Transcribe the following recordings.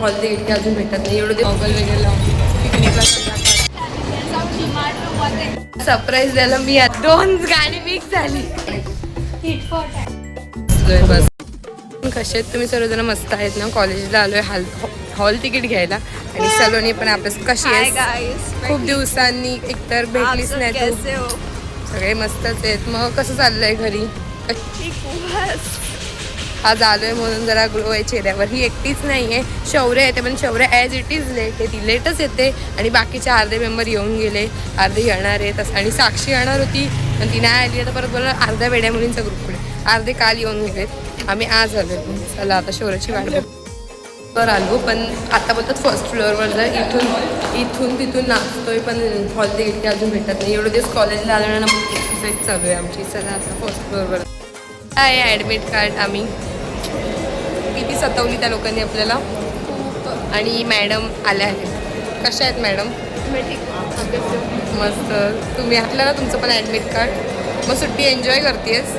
Hall ticket अजून भेटत नाही एवढं ते गॉगल वगैरे लावून सरप्राईज द्यायला मी दोन गाणी मिक्स झाली. बसलोय बस. कसे आहेत तुम्ही? सर्वजण मस्त आहेत ना? कॉलेजला आलोय हाल हॉल तिकीट घ्यायला. आणि सलोनी पण आपल्यास कशी आहे खूप दिवसांनी एकतर भेटलीच नाही तू. सगळे मस्तच आहेत. मग कसं चाललंय घरी? आज आलोय म्हणून जरा ग्लो आहे चेहऱ्यावर. ही एकटीच नाही आहे शौर्य येते पण शौर्य ॲज इट इज लेट आहे ती लेटच येते. आणि बाकीचे अर्धे मेंबर येऊन गेले. अर्धे येणार आहेत. आणि साक्षी येणार होती. पण ती नाही आली. आता परत बोलला अर्ध्या वेड्या मुलींचा ग्रुप पुढे अर्धे काल येऊन गेलेत आम्ही आज आलो. चला आता शोराची वाट बघ. वर आलो पण आता बोलतात फर्स्ट फ्लोअरवर जर इथून इथून तिथून नाचतोय पण हॉल तिकीट इथे अजून भेटत नाही. एवढे दिवस कॉलेजला आलो ना मग एक्सरसाइज चालू आहे आमची. चला आता फर्स्ट फ्लोअरवर आहे ॲडमिट कार्ड आम्ही? किती सतवली त्या लोकांनी आपल्याला? आणि मॅडम आल्या आहेत. कशा आहेत मॅडम मस्त. तुम्ही आपल्याला तुमचं पण ॲडमिट कार्ड मग सुट्टी एन्जॉय करतेस?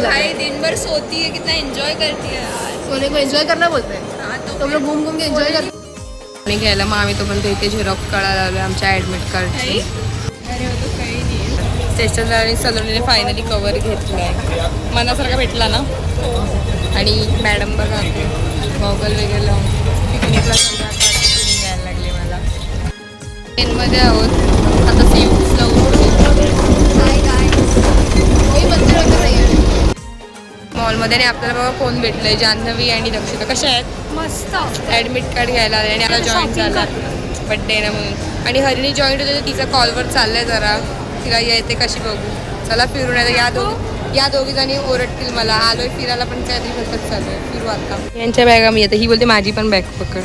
भाई दिन भर सोती है कितना एंजॉय करती है यार. सोने को एंजॉय करना बोलते हैं. हाँ तो तो हम लोग घूम घूम के एंजॉय करते घ्यायला मग आम्ही तोपर्यंत इथे झेरॉक्स काढायला आलो आमच्या ॲडमिट कार्डची अरे वो तो कहीं नहीं. है स्टेशनला आणि सलोनीने फायनली कवर घेतला आहे मनासारखा भेटला ना? आणि मॅडम बघा गॉगल वगैरे लावून. पिकनिकला घ्यायला लागले मला. ट्रेनमध्ये आहोत. आता सीट्सला काय काय कोई मंदिर वगैरे नाही आहे. मॉलमध्ये आणि आपल्याला बघा कोण भेटलंय. जान्हवी आणि दक्षिता कशा आहेत? मस्त. ॲडमिट कार्ड घ्यायला आले आणि आता जॉईन झाला. बड्डे ना म्हणून. आणि हरिणी जॉईंट होते तर तिचा कॉलवर चाललाय जरा. तिला येते कशी बघू. चला फिरून येतं या दोघी या दोघी जणी ओरडतील मला. आलोय फिरायला पण काहीतरी फक्त चालू आहे फिरू आता. यांच्या बॅगा मी येते ही बोलते माझी पण बॅग पकड.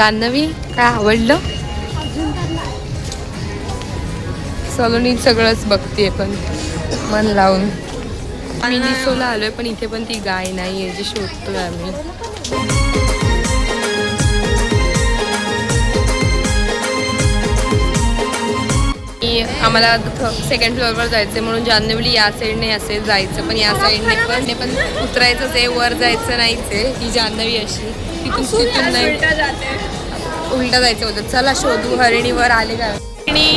जान्हवी काय आवडलं? सलोनी सगळंच बघते पण मन लावून. आम्ही निसोला आलोय पण इथे पण ती गाय नाही आहे जी शोधतोय आम्ही. आम्हाला सेकंड फ्लोअरवर जायचं म्हणून जान्हवीला या साईडने असेल जायचं पण या साईडने पण ते पण उतरायचंच आहे वर जायचं नाहीच आहे ही जान्हवी अशी. तिथून तिथून नाही. उल्टा जायचं होतं. चला शोधू हरिणीवर आले का? हरिणी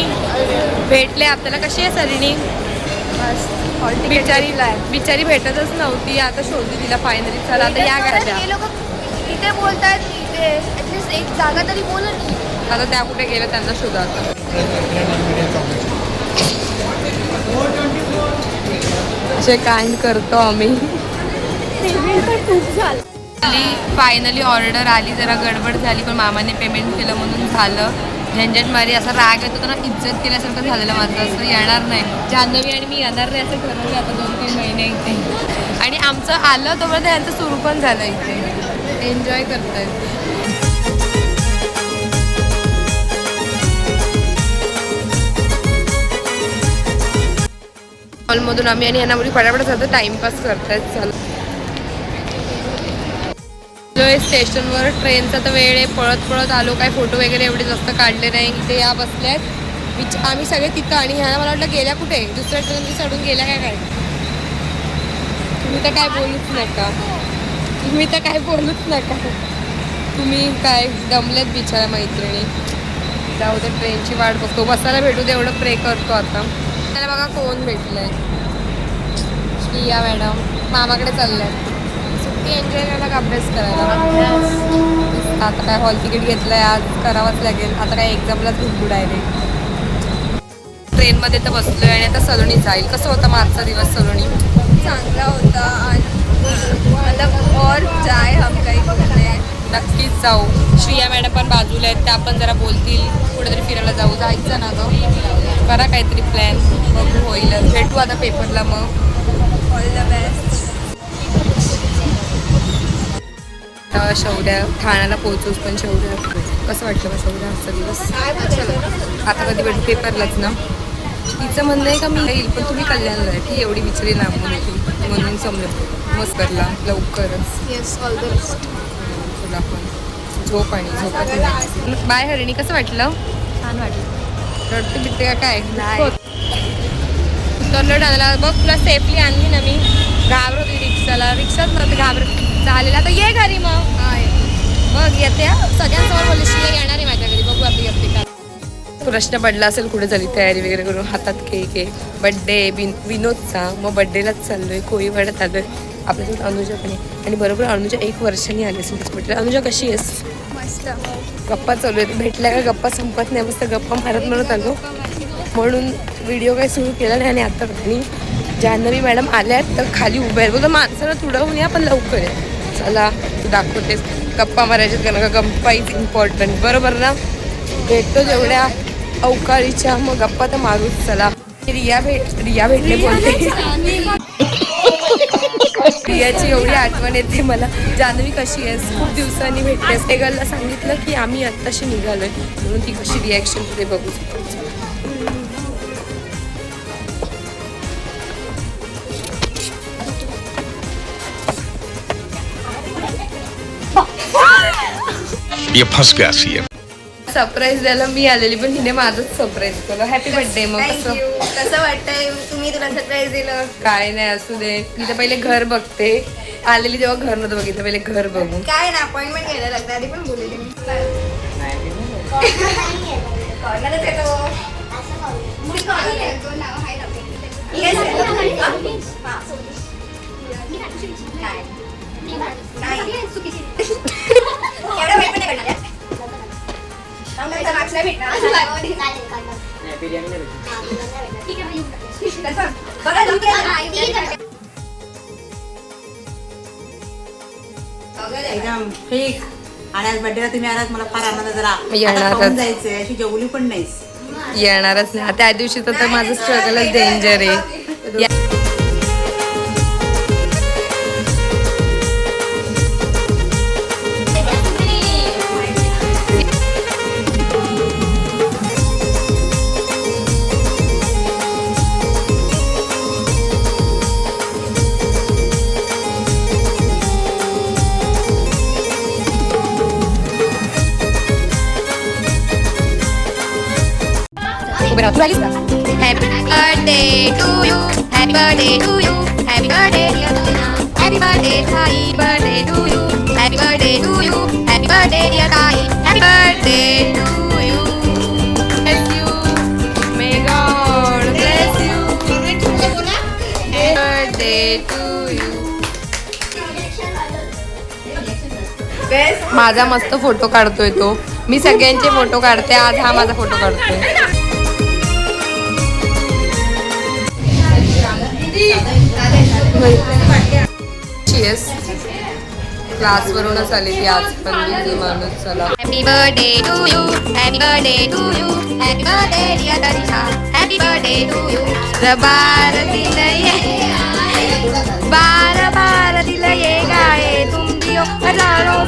भेटले आपल्याला कशी आहे हरिणी बिचारी बिचारी भेटतच नव्हती. आता शोधू तिला फायनली चला आता या लोक तिथे बोलतात एक जागा तरी बोला नाही आता त्या कुठे गेल्या त्यांना शोधा आता. कांड करतो आम्ही. फायनली ऑर्डर आली जरा गडबड झाली पण मामाने पेमेंट केलं म्हणून झालं. झंझट मारी असा राग येतो ना इज्जत केल्यासारखं झालेलं माझं असं येणार नाही. जान्हवी आणि मी येणार नाही असं ठरवलं आता दोन तीन महिने इथे. आणि आमचं आलं तोपर्यंत यांचं सुरू पण झालं इथे. एन्जॉय करतायत हॉलमधून आम्ही आणि यांना मुली पटापट जातो टाइमपास करतायत चालू जो स्टेशनवर ट्रेनचा तर वेळ आहे पळत पळत आलो काय फोटो वगैरे एवढे जास्त काढले नाही इथे या बसल्यात. विच आम्ही सगळे तिथं आणि ह्याला मला वाटलं गेल्या कुठे? दुसऱ्या ट्रेनची चढून गेल्या काय काय? तुम्ही तर काय बोलूच नका. तुम्ही तर काय बोलूच नका. तुम्ही काय दमलेत बिचारा मैत्रिणी. जाऊ दे ट्रेनची वाट बघतो. बसायला भेटू दे एवढं प्रे करतो आता. त्याला बघा कोण भेटलंय. या मॅडम मामाकडे चाललंय आहे का अभ्यास करायला आता काय हॉल तिकीट घेतलंय आज करावंच लागेल. आता काय एक्झामलाच भेटू डायरेक्ट ट्रेनमध्ये तर बसलोय आणि आता सलोनी जाईल. कसं होतं मागचा दिवस सलोनी? चांगला होता आणि और जाए हम कहीं घूमने नक्कीच जाऊ. श्रिया मॅडम पण बाजूला आहेत त्या पण जरा बोलतील. कुठेतरी फिरायला जाऊ. जायचं ना गं. करा काहीतरी प्लॅन बघू होईलच. भेटू आता पेपरला मग. ऑल द बेस्ट आता शौर्या ठाण्याला पोहोचूच पण शौर्या. कसं वाटलं बा शौर्या आजचा दिवस? आता कधी भेटू पेपरलाच ना. तिचं म्हणणं आहे का मी येईल पण तुम्ही कल्याणला आहे. ती एवढी विचारी लांबून येते. म्हणून समजत मस्त करला लवकरच. येस ऑल द बेस्ट तुला पण झोप आणि झोपत बाय हरिणी कसं वाटलं? छान वाटलं. रडते बिडते का काय? उतरलो आणला बघ तुला सेफली आणली ना मी. घाबरत होती रिक्षाला. रिक्षाच नव्हती घाबरत. चालेल. आता ये घरी मग. बघ येते. सगळ्यांसमोर बोलली शिवाय येणार आहे माझ्या घरी बघू आता येते का. प्रश्न पडला असेल कुठे झाली तयारी वगैरे करून. हातात केक आहे. बड्डे बिन विनोदचा. मग बड्डेलाच चाललोय. कोळीवाड्यात आलोय. आपल्यासोबत अनुजा पण आहे. आणि बरोबर अनुजा एक वर्षाने आली असेल बड्डेला अनुजा कशी आहेस? मस्त. गप्पा चालू आहेत. भेटल्या का? गप्पा संपत नाही. मस्त गप्पा मारत म्हणत आलो. म्हणून व्हिडिओ काही सुरू केला नाही आणि आता जान्हवी मॅडम आल्या आहेत तर खाली उभ्या आहेत. बोलतो माणसाला तुडवून या पण लवकर आहे चला तू दाखवतेस. गप्पा मारायच्यात कारण का गप्पा इज इम्पॉर्टंट बरोबर ना? भेटतो जेवढ्या अवकाळीच्या मग गप्पा तर मारूच. चला. रिया भेट रिया भेटले बोलते. रियाची एवढी आठवण येते मला. जान्हवी कशी आहेस? खूप दिवसांनी भेटतेस. एगलला सांगितलं की आम्ही आत्ताशी निघालोय. म्हणून ती कशी रिॲक्शन तुझे बघू शकतो. ये फंस गया सी सरप्राईज द्यायला मी आलेली पण हिने माझंच सरप्राईज केलं. हॅपी बर्थडे मग कसं? थँक्यू कसं वाटतंय? तुम्ही तुला सरप्राईज दिलं? काय नाही असू दे. मी तर पहिले घर बघते. आलेली तेव्हा घर नव्हतं बघितलं पहिले घर बघू. काय ना अपॉइंटमेंट घ्यायला लागतं. आधी पण बोलले मी कॉर्नरच येतो. Yes, तसं. बघा, जमते आता. एकदम ठीक. आणि आज बर्थडेला तुम्ही आलात मला फार आनंद झाला. जायचंय. अशी जेवली पण नाहीस. येणारच नाही त्या दिवशी तर तर माझं स्ट्रगलच डेंजर आहे. आलीस का? Happy birthday to you. Happy birthday to you. Happy birthday dear Taina. Happy birthday, Sai. Birthday to you. Happy birthday to you. Happy birthday dear Sai. Happy birthday to you. Bless you. May God bless you. Happy birthday to you. माझा मस्त photo काढतोय तो मी सगळ्यांचे photo काढते आज हा माझा photo काढतोय Cheers. क्लासवरूनच आली ती आज पण बिझी माणूस चला Happy birthday to you. Happy birthday to you. Happy birthday dear Taina. Happy birthday to you. बार दिल ये बार बार दिल ये गाए तुम दियो हजारों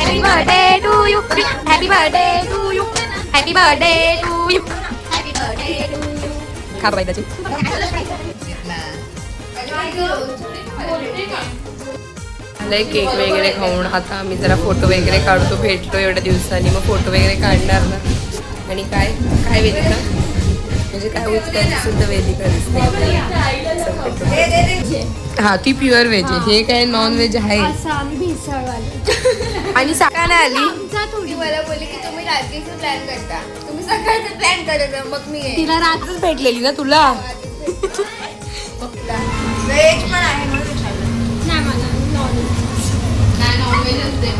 Happy birthday to you. Happy birthday to you. Happy birthday to you. Happy birthday to you. खा बाई केक वगैरे खाऊन. आता आम्ही जरा फोटो वगैरे काढतो भेटतो एवढ्या दिवसांनी. मग फोटो वगैरे काढणार ना. आणि काय? काय वेदिका? म्हणजे काय उचकायची सुद्धा वेदिका दिसते. हा ती प्युअर व्हेज आहे. हे काय नॉन व्हेज आहे आणि सकाळ नाही आली. ती मला बोलली की तुम्ही रात्रीचं प्लॅन करता. तुम्ही सकाळचं प्लॅन करत मग मी. तिला रात्रच भेटलेली ना तुला? व्हेज पण आहे म्हणून विचारलं. नॉनव्हेज असते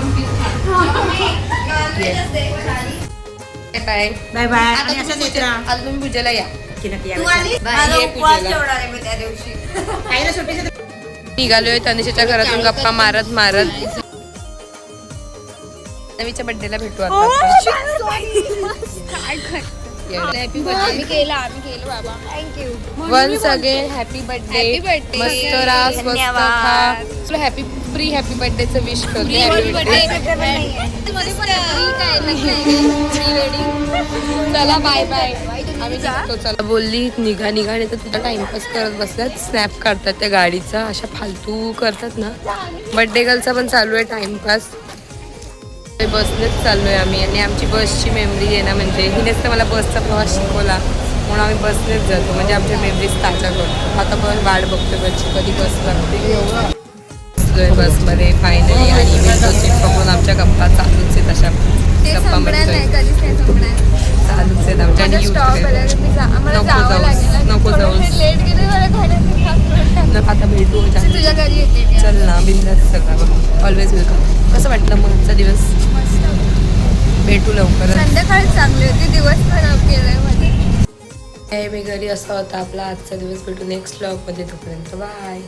पण आली. काय बाय बाय आणि असंच येत राहा आता तुम्ही पूजेला या नक्की नक्की या. तू आली बाई, माझा ये उपवास पूजेला. ठेवणार आहे मी त्या दिवशी खायला सुट्टीचं निघालोय तनिषाच्या घरातून गप्पा मारत मारत नवीच्या बर्थडेला भेटू आता आपण. आम्ही केलं आम्ही केलं बाबा. Thank you once again happy birthday. मस्त राहा स्वस्त धन्यवाद. खा. तुला हॅपी प्री हॅपी बर्थडेचं विश करते. हॅपी बर्थडे चला बाय बाय आम्ही निघतो. चला बोलली. निघा निघा. नाही तर तुझा टाइमपास करत बसल्यात. स्नॅप काढतात त्या गाडीचा. अशा फालतू करतात ना. बर्थडे गर्लचा पण चालू आहे टाइमपास बसनेच चाललोय आम्ही आणि आमची बसची मेमरी आहे ना म्हणजे हिनेच तर मला बसचा प्रवास शिकवला म्हणून आम्ही बसनेच जातो. म्हणजे आमच्या मेमरीज ताज्या करतो. आता पण वाट बघतो बसची कधी बस लागते. बसलोय बसमध्ये फायनली आणि विंडो सीट पकडून आमच्या गप्पा चालूच आहेत अशा. गप्पा संपणार चालूच आहेत आमच्या आणि नको लागेल. नको न आता भेटू. चल ना बिंदास सगळं. ऑलवेज वेलकम कसं वाटलं मग आजचा दिवस? भेटू लवकरच. संध्याकाळी चांगली होती दिवस खराब केलायमध्ये. मी घरी असा होता आपला आजचा दिवस भेटू नेक्स्ट ब्लॉगमध्ये तोपर्यंत. बाय